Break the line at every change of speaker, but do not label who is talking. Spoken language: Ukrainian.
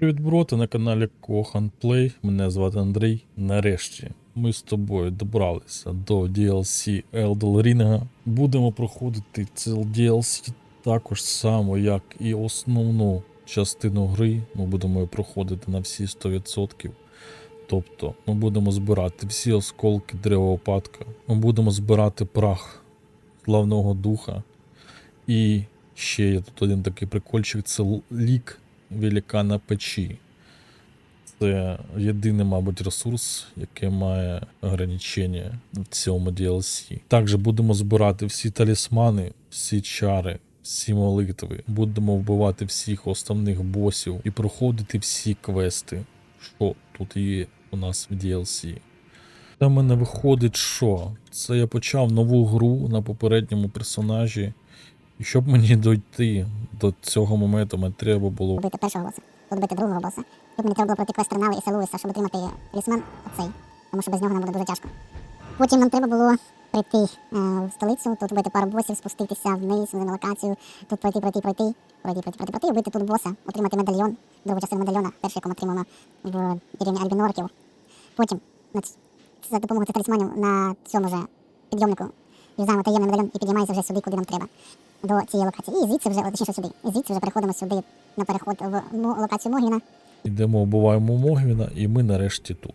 Привіт, бро, на каналі Кохан Play. Мене звати Андрій. Нарешті ми з тобою добралися до DLC Elden Ring. Будемо проходити це DLC також само, як і основну частину гри. Ми будемо її проходити на всі 100%. Тобто ми будемо збирати всі осколки древоопадка, ми будемо збирати прах славного духа. І ще є тут один такий прикольчик це л- лік великана печі. Це єдиний, мабуть, ресурс, який має ограничення в цьому DLC. Також будемо збирати всі талісмани, всі чари, всі молитви. Будемо вбивати всіх основних босів і проходити всі квести, що тут є у нас в DLC. Це в мене виходить, що це я почав нову гру на попередньому персонажі. І щоб мені дойти до цього моменту, мені треба було
Добити першого боса, добити другого боса. Тут мені треба було пройти квест Тернали і Селуиса, щоб отримати талісман оцей, тому що без нього нам буде дуже тяжко. Потім нам треба було прийти е, в столицю, тут вбити пару босів, спуститися вниз на локацію, тут пройти, пройти, пройти, пройти, пройти, пройти, пройти, вбити тут боса, отримати медальйон, другу частину медальйона, першу, яку ми отримаємо в рівні Альбінорків. Потім за допомогою цих талісманів на цьому же підйомнику юзаємо таємний медальйон і підіймаємося вже сюди, куди нам треба. До цієї локації. І звідси вже, точніше сюди. І звідси вже переходимо сюди на переход в локацію Могвіна.
Йдемо, вбиваємо Могвіна, і ми нарешті тут.